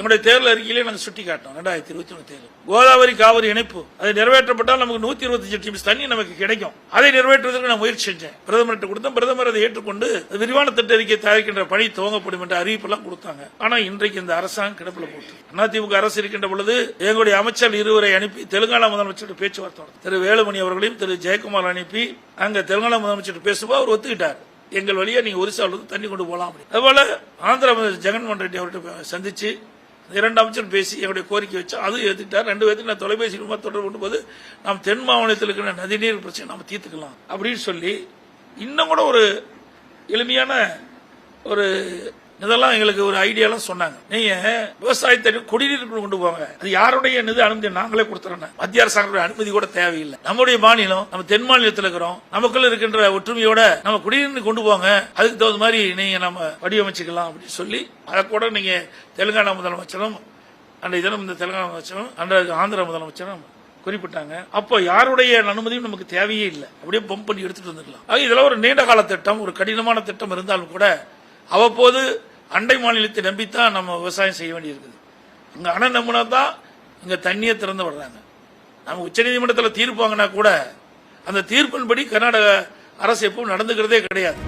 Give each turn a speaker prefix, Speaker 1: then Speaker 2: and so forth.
Speaker 1: எங்களுடைய தேர்தல் அறிக்கையிலே நாங்கள் சுட்டி காட்டோம் ரெண்டாயிரத்தி இருபத்தி ஒன்று தேர்தல். கோதாவரி காவிரி இணைப்பு அது நிறைவேற்றப்பட்டால் நமக்கு நூத்தி இருபத்தஞ்சு டிஎம்சி தண்ணி நமக்கு கிடைக்கும். அதை நிறைவேற்றுவதற்கு நான் முயற்சி செஞ்சேன். பிரதமர்கிட்ட கொடுத்தோம் பிரதமர் அதை ஏற்றுக்கொண்டு விரிவான திட்ட அறிக்கை தயாரிக்கின்ற பணி துவங்கப்படும் என்ற அறிவிப்பெல்லாம் கொடுத்தாங்க. ஆனா இன்றைக்கு இந்த அரசாங்கம் கிடப்பில் போட்டு. அதிமுக அரசு இருக்கின்ற பொழுது எங்களுடைய அமைச்சர் இருவரை அனுப்பி தெலுங்கானா முதலமைச்சர் பேச்சுவார்த்தை திரு வேலுமணி அவர்களையும் திரு ஜெயக்குமார் அனுப்பி அங்க தெலுங்கானா முதலமைச்சர் பேசும்போது அவர் ஒத்துக்கிட்டார். எங்கள் வழியா நீங்க ஒரிசாவிலிருந்து தண்ணி கொண்டு போகலாம் அப்படி அதுபோல ஆந்திர ஜெகன்மோகன் ரெட்டி அவர்கிட்ட சந்திச்சு இரண்டு அமைச்சர் பேசி எங்களுடைய கோரிக்கை வச்சு அது ஏத்துக்கிட்டார் ரெண்டு பேர்த்தையும் நான் தொலைபேசி மூலமாக தொடர்பு கொண்டு போது நாம் தென் மாவட்டத்தில் இருக்கிற நதிநீர் பிரச்சனை நம்ம தீர்த்துக்கலாம் அப்படின்னு சொல்லி இன்னும் கூட ஒரு எளிமையான ஒரு இதெல்லாம் எங்களுக்கு ஒரு ஐடியாலாம் சொன்னாங்க. நீங்க விவசாயத்தை குடிநீர் கொண்டு போங்க. அது யாருடைய நிதி அனுமதி நாங்களே கொடுத்துறோம் மத்திய அரசாங்கத்துடைய அனுமதி கூட தேவையில்லை. நம்முடைய மாநிலம் நம்ம தென் மாநிலத்தில் இருக்கிறோம். நமக்குள்ள இருக்கின்ற ஒற்றுமையோட நம்ம குடிநீர் கொண்டு போங்க. அதுக்கு தகுந்த மாதிரி நீங்க நம்ம வடிவமைச்சுக்கலாம் அப்படின்னு சொல்லி அதை கூட நீங்க தெலுங்கானா முதலமைச்சரும் அன்றைய தினம் இந்த தெலுங்கானா முதலமைச்சரும் அன்றைய ஆந்திர முதலமைச்சரும் குறிப்பிட்டாங்க. அப்போ யாருடைய அனுமதியும் நமக்கு தேவையே இல்லை. அப்படியே பம்ப் பண்ணி எடுத்துட்டு வந்துடலாம். இதெல்லாம் ஒரு நீண்ட கால திட்டம் ஒரு கடினமான திட்டம் இருந்தாலும் கூட அவ்வப்போது அண்டை மாநிலத்தை நம்பித்தான் நம்ம விவசாயம் செய்ய வேண்டியிருக்குது. இங்க அணை நம்பினா தான் இங்க தண்ணியை திறந்து விடுறாங்க நம்ம உச்சநீதிமன்றத்தில் தீர்ப்பு வாங்கினா கூட அந்த தீர்ப்பின்படி கர்நாடக அரசு எப்பவும் நடந்துக்கிறதே கிடையாது.